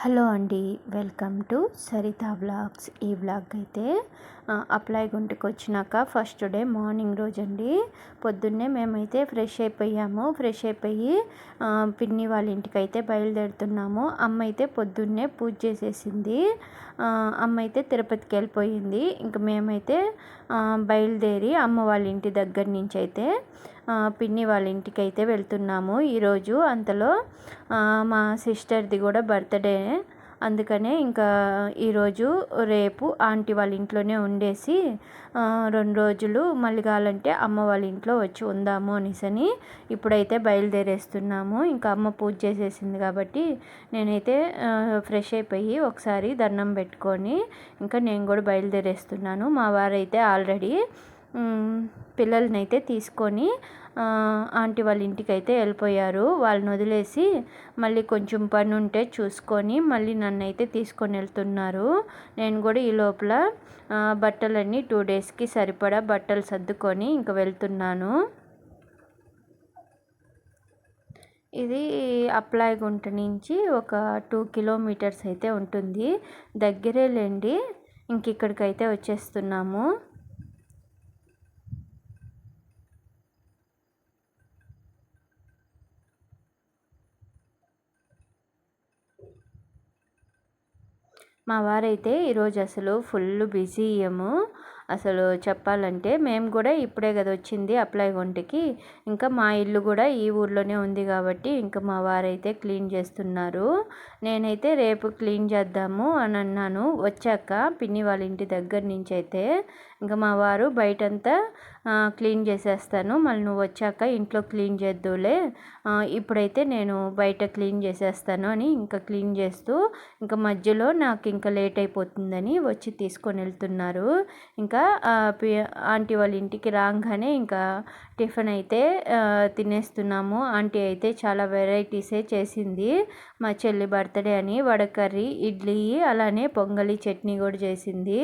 Hello అండి welcome to Saritha vlogs. ఈ vlog అయితే అప్లై గుంటకు వచ్చినాక ఫస్ట్ డే మార్నింగ్ రోజు అండి పొద్దున్నే మేమైతే ఫ్రెష్ అయిపోయాము. ఫ్రెష్ అయిపోయి పిన్ని వాళ్ళ ఇంటికి అయితే బయలుదేరుతున్నాము. అమ్మ అయితే పొద్దున్నే పూజ చేసేసింది. అమ్మ అయితే తిరుపతికి వెళ్ళిపోయింది. ఇంక మేమైతే బయలుదేరి అమ్మ వాళ్ళ ఇంటి దగ్గర నుంచి అయితే పిన్ని వాళ్ళ ఇంటికి అయితే వెళ్తున్నాము. ఈరోజు అంతలో మా సిస్టర్ది కూడా బర్త్డే. అందుకనే ఇంకా ఈరోజు రేపు ఆంటీ వాళ్ళ ఇంట్లోనే ఉండేసి రెండు రోజులు మళ్ళీ కావాలంటే అమ్మ వాళ్ళ ఇంట్లో వచ్చి ఉందాము అనేసని ఇప్పుడైతే బయలుదేరేస్తున్నాము. ఇంకా అమ్మ పూజ చేసేసింది కాబట్టి నేనైతే ఫ్రెష్ అయిపోయి ఒకసారి దండం పెట్టుకొని ఇంకా నేను కూడా బయలుదేరేస్తున్నాను. మా వారైతే ఆల్రెడీ పిల్లల్ని అయితే తీసుకొని ఆంటీ వాళ్ళ ఇంటికి అయితే వెళ్ళిపోయారు. వాళ్ళని వదిలేసి మళ్ళీ కొంచెం పని ఉంటే చూసుకొని మళ్ళీ నన్ను అయితే తీసుకొని వెళ్తున్నారు. నేను కూడా ఈ లోపల బట్టలన్నీ టూ డేస్కి సరిపడా బట్టలు సర్దుకొని ఇంక వెళ్తున్నాను. ఇది అప్లాయగుంట నుంచి ఒక టూ కిలోమీటర్స్ అయితే ఉంటుంది. దగ్గరేలేండి ఇంక ఇక్కడికైతే వచ్చేస్తున్నాము. మా వారైతే ఈరోజు అసలు ఫుల్ బిజీ ఏమో అసలు చెప్పాలంటే మేము కూడా ఇప్పుడే కదా వచ్చింది అప్లై వంటికి ఇంకా మా ఇల్లు కూడా ఈ ఊర్లోనే ఉంది కాబట్టి ఇంకా మా వారైతే క్లీన్ చేస్తున్నారు. నేనైతే రేపు క్లీన్ చేద్దాము అని అన్నాను. వచ్చాక పిన్ని వాళ్ళ ఇంటి దగ్గర నుంచి అయితే ఇంకా మా వారు బయటంతా క్లీన్ చేసేస్తాను. మళ్ళీ నువ్వు వచ్చాక ఇంట్లో క్లీన్ చేద్దులే ఇప్పుడైతే నేను బయట క్లీన్ చేసేస్తాను అని ఇంకా క్లీన్ చేస్తూ ఇంకా మధ్యలో నాకు ఇంకా లేట్ అయిపోతుందని వచ్చి తీసుకొని వెళ్తున్నారు. ఇంకా ఆంటీ వాళ్ళ ఇంటికి రాగానే ఇంకా టిఫిన్ అయితే తినేస్తున్నాము. ఆంటీ అయితే చాలా వెరైటీసే చేసింది. మా చెల్లి బర్త్డే అని వడకర్రీ ఇడ్లీ అలానే పొంగలి చట్నీ కూడా చేసింది.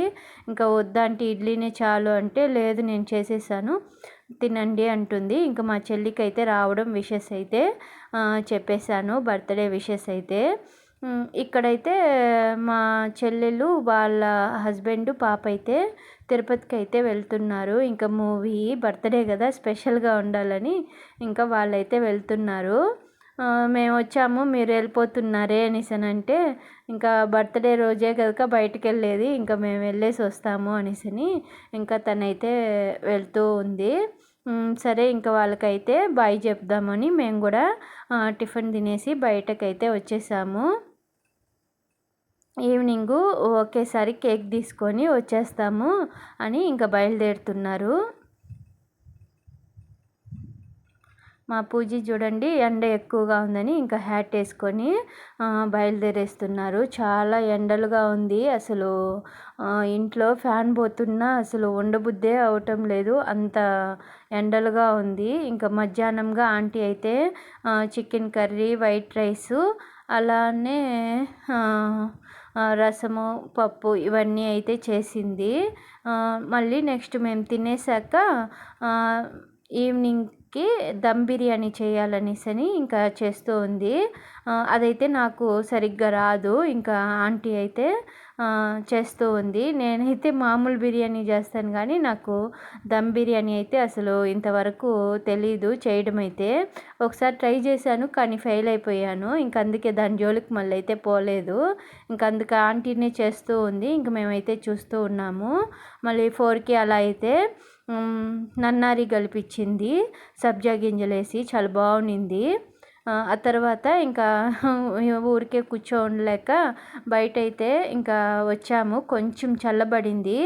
ఇంకా వద్దంటే ఇడ్లీనే చాలు అంటే లేదు నేను చేసేసాను. తినండి అంటుంది. ఇంకా మా చెల్లికి అయితే రావడం విషెస్ అయితే చెప్పేశాను బర్త్డే విషెస్ అయితే. ఇక్కడైతే మా చెల్లెలు వాళ్ళ హస్బెండ్ పాప అయితే తిరుపతికి అయితే వెళ్తున్నారు. ఇంకా మూవీ బర్త్డే కదా స్పెషల్గా ఉండాలని ఇంకా వాళ్ళైతే వెళ్తున్నారు. మేము వచ్చాము మీరు వెళ్ళిపోతున్నారే అనేసి అంటే ఇంకా బర్త్డే రోజే కనుక బయటికి వెళ్ళేది ఇంకా మేము వెళ్ళేసి వస్తాము అనేసి ఇంకా తనైతే వెళ్తూ ఉంది. సరే ఇంకా వాళ్ళకైతే బాయ్ చెప్దామని మేము కూడా టిఫిన్ తినేసి బయటకైతే వచ్చేసాము. ఈవినింగు ఒకేసారి కేక్ తీసుకొని వచ్చేస్తాము అని ఇంకా బయలుదేరుతున్నారు. మా పూజ చూడండి ఎండ ఎక్కువగా ఉందని ఇంకా హ్యాట్ వేసుకొని బయలుదేరేస్తున్నారు. చాలా ఎండలుగా ఉంది అసలు. ఇంట్లో ఫ్యాన్ పోతున్నా అసలు ఉండబుద్దే అవటం లేదు. అంత ఎండలుగా ఉంది. ఇంకా మధ్యాహ్నంగా ఆంటీ అయితే చికెన్ కర్రీ వైట్ రైసు అలానే రసము పప్పు ఇవన్నీ అయితే చేసింది. మళ్ళీ నెక్స్ట్ మేము తినేసాక కి దమ్ బిర్యానీ చేయాలనేసి ఇంకా చేస్తూ ఉంది. అదైతే నాకు సరిగ్గా రాదు. ఇంకా ఆంటీ అయితే చేస్తూ ఉంది. నేనైతే మామూలు బిర్యానీ చేస్తాను కానీ నాకు దమ్ బిర్యానీ అయితే అసలు ఇంతవరకు తెలీదు చేయడం అయితే ఒకసారి ట్రై చేశాను కానీ ఫెయిల్ అయిపోయాను. ఇంక అందుకే దాని జోలికి మళ్ళీ అయితే పోలేదు. ఇంక అందుకే ఆంటీనే చేస్తూ ఉంది. ఇంక మేమైతే చూస్తూ ఉన్నాము. మళ్ళీ ఫోర్కి అలా అయితే నన్నారి కలిపించింది సబ్జా గింజలేసి చాలా బాగుంది ఆ తర్వాత ఇంకా ఊరికే కూర్చోలేక బయట అయితే ఇంకా వచ్చాము. కొంచెం చల్లబడింది.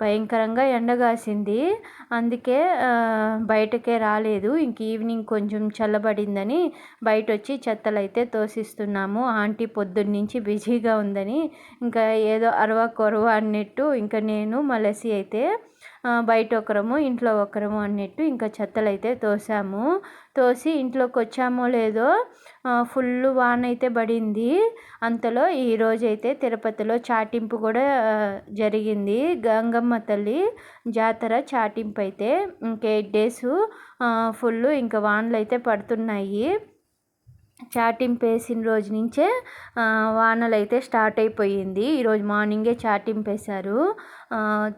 భయంకరంగా ఎండగాసింది. అందుకే బయటకే రాలేదు. ఇంక ఈవినింగ్ కొంచెం చల్లబడిందని బయట వచ్చి చెత్తలు అయితే తోసిస్తున్నాము. ఆంటీ పొద్దున్నుంచి బిజీగా ఉందని ఇంకా ఏదో అరవా కొరవ అన్నట్టు ఇంకా నేను మలసి అయితే బయట ఒకరము ఇంట్లో ఒకరము అన్నట్టు ఇంకా చెత్తలు అయితే తోసాము. తోసి ఇంట్లోకి వచ్చామో లేదో ఫుల్ వాన అయితే పడింది. అంతలో ఈరోజైతే తిరుపతిలో చాటింపు కూడా జరిగింది. గంగమ్మ తల్లి జాతర చాటింపు అయితే ఇంక ఎయిట్ డేస్ ఫుల్ ఇంకా వానలు అయితే పడుతున్నాయి. చాటింపు వేసిన రోజు నుంచే వానలు అయితే స్టార్ట్ అయిపోయింది. ఈరోజు మార్నింగే చాటింపు వేశారు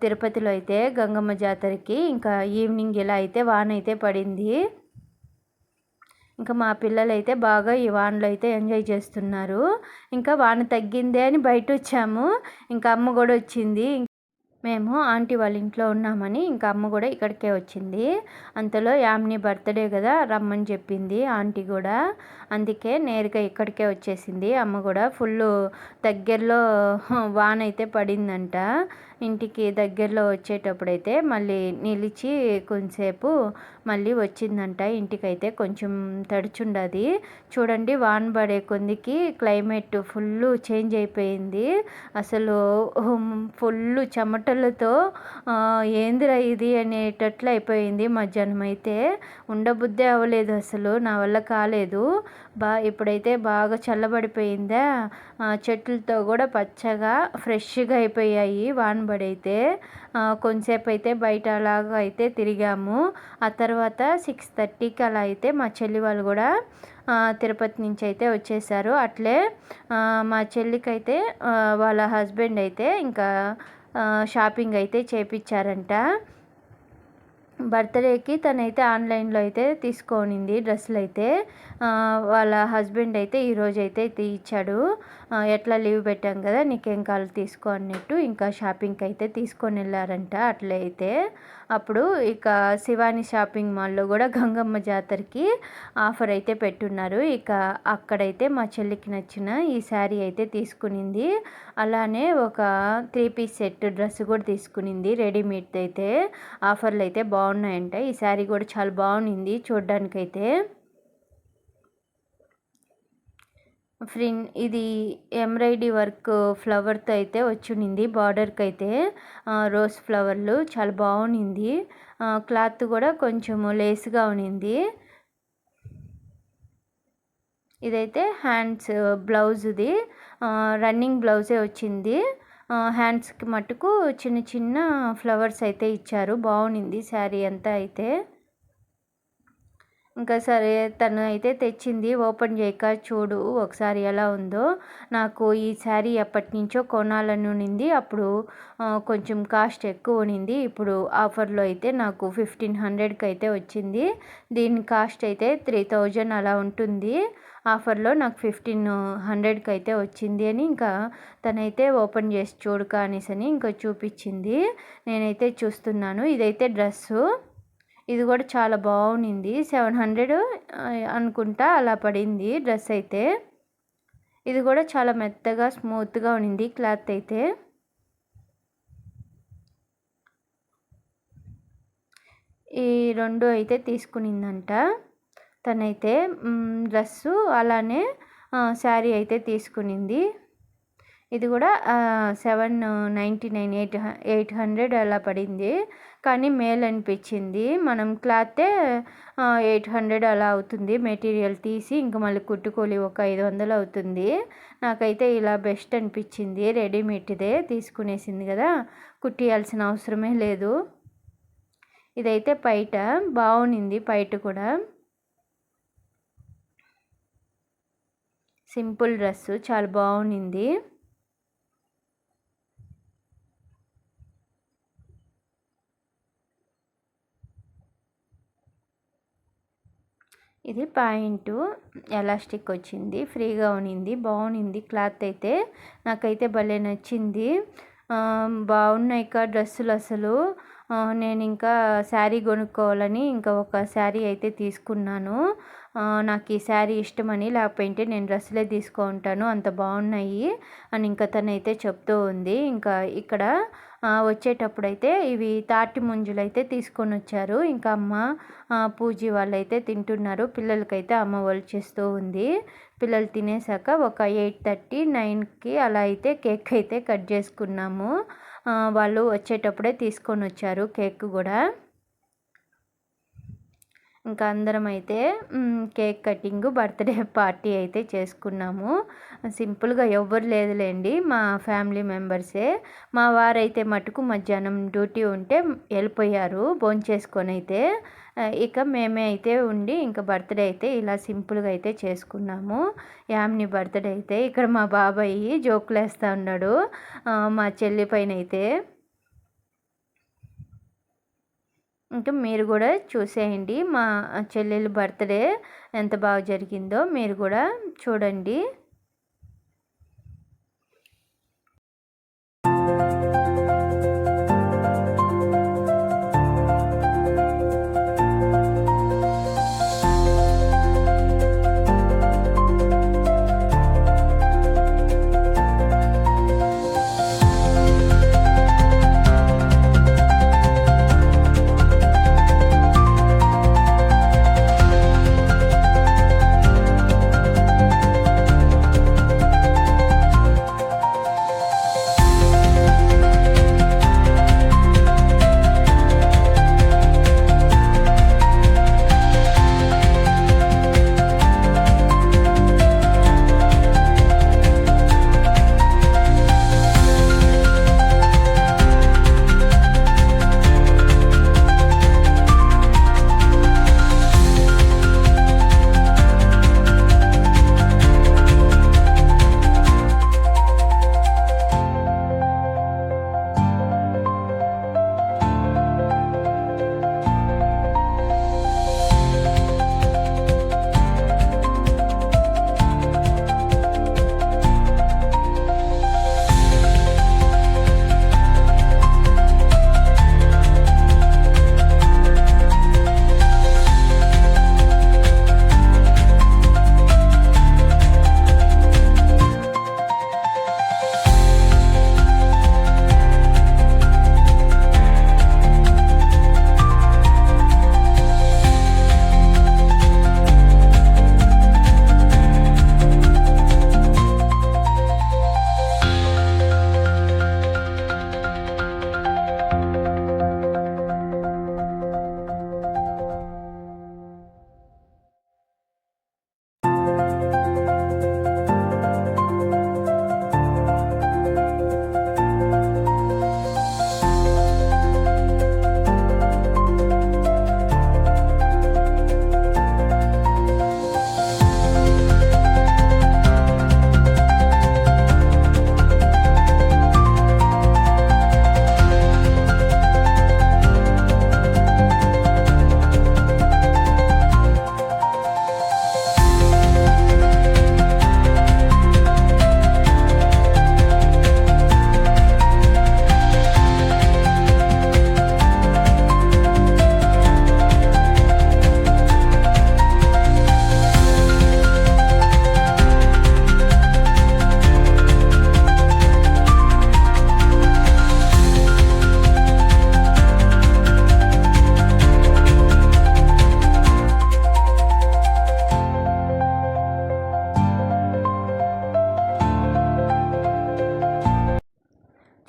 తిరుపతిలో అయితే గంగమ్మ జాతరకి ఇంకా ఈవినింగ్ ఇలా అయితే వాన అయితే పడింది. ఇంకా మా పిల్లలు అయితే బాగా ఈ వానలో అయితే ఎంజాయ్ చేస్తున్నారు. ఇంకా వాన తగ్గిందే అని బయట వచ్చాము. ఇంకా అమ్మ కూడా వచ్చింది. మేము ఆంటీ వాళ్ళ ఇంట్లో ఉన్నామని ఇంకా అమ్మ కూడా ఇక్కడికే వచ్చింది. అంతలో యామిని బర్త్డే కదా రమ్మని చెప్పింది ఆంటీ కూడా. అందుకే నేరుగా ఇక్కడికే వచ్చేసింది. అమ్మ కూడా ఫుల్ దగ్గరలో వాన అయితే పడిందంట. ఇంటికి దగ్గరలో వచ్చేటప్పుడైతే మళ్ళీ నిలిచి కొంచెంసేపు మళ్ళీ వచ్చిందంట. ఇంటికైతే కొంచెం తడుచుండది. చూడండి వాన పడే కొందికి క్లైమేట్ ఫుల్ చేంజ్ అయిపోయింది. అసలు ఫుల్ చెమటలతో ఏందిరా ఇది అనేటట్లు అయిపోయింది మధ్యాహ్నం అయితే ఉండబుద్ధి అవ్వలేదు అసలు నా వల్ల కాలేదు. బా ఇప్పుడైతే బాగా చల్లబడిపోయిందా? చెట్లతో కూడా పచ్చగా ఫ్రెష్గా అయిపోయాయి వానబడి అయితే కొంతసేపు అయితే బయట అలాగా అయితే తిరిగాము. ఆ తర్వాత సిక్స్ థర్టీకి అలా అయితే మా చెల్లి వాళ్ళు కూడా తిరుపతి నుంచి అయితే వచ్చేసారు. అట్లే మా చెల్లికైతే వాళ్ళ హస్బెండ్ అయితే ఇంకా షాపింగ్ అయితే చేపించారంట బర్త్డేకి తనైతే ఆన్లైన్లో అయితే తీసుకోనింది డ్రెస్సులు అయితే వాళ్ళ హస్బెండ్ అయితే ఈరోజు అయితే ఇచ్చాడు. ఎట్లా లీవ్ పెట్టాం కదా నీకేం కావాలి తీసుకో అన్నట్టు ఇంకా షాపింగ్కి అయితే తీసుకొని వెళ్ళారంట అట్లయితే అప్పుడు ఇక శివాని షాపింగ్ మాల్లో కూడా గంగమ్మ జాతరకి ఆఫర్ అయితే పెట్టున్నారు. ఇక అక్కడైతే మా చెల్లికి నచ్చిన ఈ శారీ అయితే తీసుకునింది. అలానే ఒక త్రీ పీస్ సెట్ డ్రెస్ కూడా తీసుకునింది. రెడీమేడ్ అయితే ఆఫర్లు అయితే బాగుంది బాగున్నాయంట. ఈ శారీ కూడా చాలా బాగుంది చూడ్డానికైతే. ఫ్రిన్ ఇది ఎంబ్రాయిడరీ వర్క్ ఫ్లవర్తో అయితే వచ్చింది బార్డర్కి అయితే రోజ్ ఫ్లవర్లు చాలా బాగుంది క్లాత్ కూడా కొంచెము లేస్గా ఉన్నింది ఇదైతే హ్యాండ్స్ బ్లౌజ్ది. రన్నింగ్ బ్లౌజే వచ్చింది. హ్యాండ్స్కి మటుకు చిన్న చిన్న ఫ్లవర్స్ అయితే ఇచ్చారు. బాగుంది శారీ అంతా అయితే. ఇంకా సరే తను అయితే తెచ్చింది. ఓపెన్ చేయక చూడు ఒకసారి ఎలా ఉందో. నాకు ఈ శారీ ఎప్పటి నుంచో కొనాలని ఉన్నింది అప్పుడు కొంచెం కాస్ట్ ఎక్కువ ఉన్నింది ఇప్పుడు ఆఫర్లో అయితే నాకు ఫిఫ్టీన్ హండ్రెడ్కి అయితే వచ్చింది. దీని కాస్ట్ అయితే త్రీ థౌజండ్ అలా ఉంటుంది. ఆఫర్లో నాకు ఫిఫ్టీన్ హండ్రెడ్కి అయితే వచ్చింది అని ఇంకా తనైతే ఓపెన్ చేసి చూడక అనేసి అని ఇంకా చూపించింది. నేనైతే చూస్తున్నాను. ఇదైతే డ్రెస్సు. ఇది కూడా చాలా బాగుంది సెవెన్ హండ్రెడ్ అనుకుంటా అలా పడింది డ్రెస్ అయితే. ఇది కూడా చాలా మెత్తగా స్మూత్గా ఉన్నింది క్లాత్ అయితే. ఈ రెండు అయితే తీసుకునిందంట తనైతే. డ్రెస్సు అలానే శారీ అయితే తీసుకునింది. ఇది కూడా seven ninety nine eight eight hundred అలా పడింది. కానీ మేల్ అనిపించింది. మనం క్లాతే ఎయిట్ హండ్రెడ్ అలా అవుతుంది. మెటీరియల్ తీసి ఇంకా మళ్ళీ కుట్టుకోలి ఒక ఐదు వందలు అవుతుంది. నాకైతే ఇలా బెస్ట్ అనిపించింది. రెడీమేడ్దే తీసుకునేసింది కదా. కుట్టియాల్సిన అవసరమే లేదు. ఇదైతే పైట. బాగుంది పైట కూడా. Simple dress. చాలా బాగుంది ఇది పాయింట్ ఎలాస్టిక్ వచ్చింది ఫ్రీగా ఉనింది బాగుంది క్లాత్ అయితే నాకైతే భలే నచ్చింది. బాగున్నాయి ఇక డ్రెస్సులు అసలు. నేను ఇంకా శారీ కొనుక్కోవాలని ఇంకా ఒక శారీ అయితే తీసుకున్నాను. నాకు ఈ శారీ ఇష్టమని లేకపోయింటే నేను డ్రెస్సులే తీసుకుంటాను అంత బాగున్నాయి అని ఇంకా తనైతే చెప్తూ ఉంది. ఇంకా ఇక్కడ వచ్చేటప్పుడు అయితే ఇవి తాటి ముంజులు అయితే తీసుకొని వచ్చారు. ఇంకా అమ్మ పూజీ వాళ్ళు అయితే తింటున్నారు. పిల్లలకైతే అమ్మ వాళ్ళు చేస్తూ ఉంది. పిల్లలు తినేసాక ఒక ఎయిట్ థర్టీ నైన్కి అలా అయితే కేక్ అయితే కట్ చేసుకున్నాము. వాళ్ళు వచ్చేటప్పుడే తీసుకొని వచ్చారు కేక్ కూడా. ఇంకా అందరం అయితే కేక్ కటింగ్ బర్త్డే పార్టీ అయితే చేసుకున్నాము. సింపుల్గా ఎవ్వరు లేదులేండి మా ఫ్యామిలీ మెంబర్సే. మా వారైతే మటుకు మధ్యాహ్నం డ్యూటీ ఉంటే వెళ్ళిపోయారు భోంచేసుకొని అయితే ఇక మేమే అయితే ఉండి ఇంకా బర్త్డే అయితే ఇలా సింపుల్గా అయితే చేసుకున్నాము. యామ్ని బర్త్డే అయితే ఇక్కడ మా బాబాయి జోకులు వేస్తూ ఉన్నాడు మా చెల్లి పైన అయితే ఇంకా మీరు కూడా చూసేయండి. మా చెల్లెలు బర్త్డే ఎంత బాగా జరిగిందో మీరు కూడా చూడండి.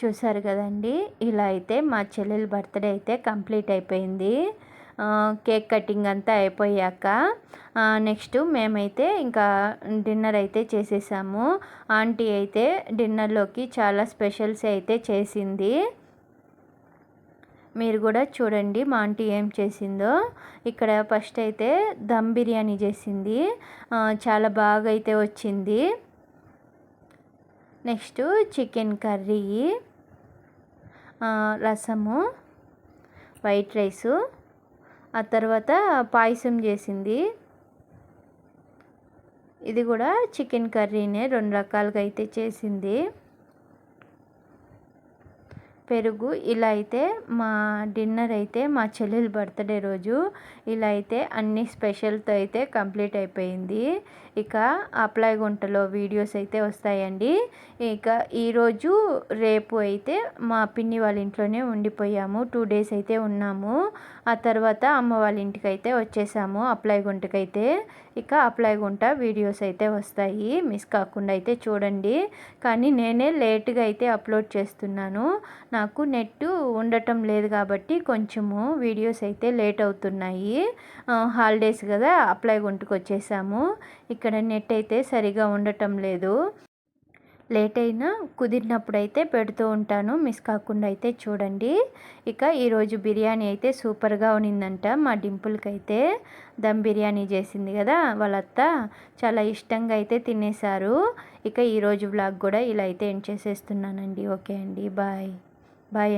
చూసారు కదండి. ఇలా అయితే మా చెల్లెలు బర్త్డే అయితే కంప్లీట్ అయిపోయింది. కేక్ కటింగ్ అంతా అయిపోయాక నెక్స్ట్ మేమైతే ఇంకా డిన్నర్ అయితే చేసేసాము. ఆంటీ అయితే డిన్నర్లోకి చాలా స్పెషల్స్ అయితే చేసింది. మీరు కూడా చూడండి మా ఆంటీ ఏం చేసిందో. ఇక్కడ ఫస్ట్ అయితే దమ్ బిర్యానీ చేసింది. చాలా బాగా అయితే వచ్చింది. Next chicken curry. రసము వైట్ రైసు ఆ తర్వాత పాయసం చేసింది. ఇది కూడా చికెన్ కర్రీనే రెండు రకాలుగా అయితే చేసింది. పెరుగు ఇలా అయితే మా డిన్నర్ అయితే మా చెల్లెలు బర్త్డే రోజు ఇలా అయితే అన్ని స్పెషల్తో అయితే కంప్లీట్ అయిపోయింది. ఇక అప్లై గుంటలో వీడియోస్ అయితే వస్తాయండి. ఇక ఈరోజు రేపు అయితే మా పిన్ని వాళ్ళ ఇంట్లోనే ఉండిపోయాము. టూ డేస్ అయితే ఉన్నాము. ఆ తర్వాత అమ్మ వాళ్ళ ఇంటికి అయితే వచ్చేసాము అప్లై గుంటకైతే ఇక అప్లై గుంటా వీడియోస్ అయితే వస్తాయి. మిస్ కాకుండా అయితే చూడండి. కానీ నేనే లేట్గా అయితే అప్లోడ్ చేస్తున్నాను. నాకు నెట్ ఉండటం లేదు కాబట్టి కొంచెము వీడియోస్ అయితే లేట్ అవుతున్నాయి. హాలిడేస్ కదా అప్లై గుంటుకు వచ్చేసాము ఇక్కడ నెట్ అయితే సరిగా ఉండటం లేదు. లేట్ అయినా కుదిరినప్పుడు అయితే పెడుతూ ఉంటాను. మిస్ కాకుండా అయితే చూడండి. ఇక ఈరోజు బిర్యానీ అయితే సూపర్గా ఉన్నిందంట మా డింపుల్కి అయితే దమ్ బిర్యానీ చేసింది కదా వాళ్ళత్త. చాలా ఇష్టంగా అయితే తినేశారు. ఇక ఈరోజు వ్లాగ్ కూడా ఇలా అయితే ఎండ్ చేసేస్తున్నానండి. ఓకే అండి. బాయ్. బాయ్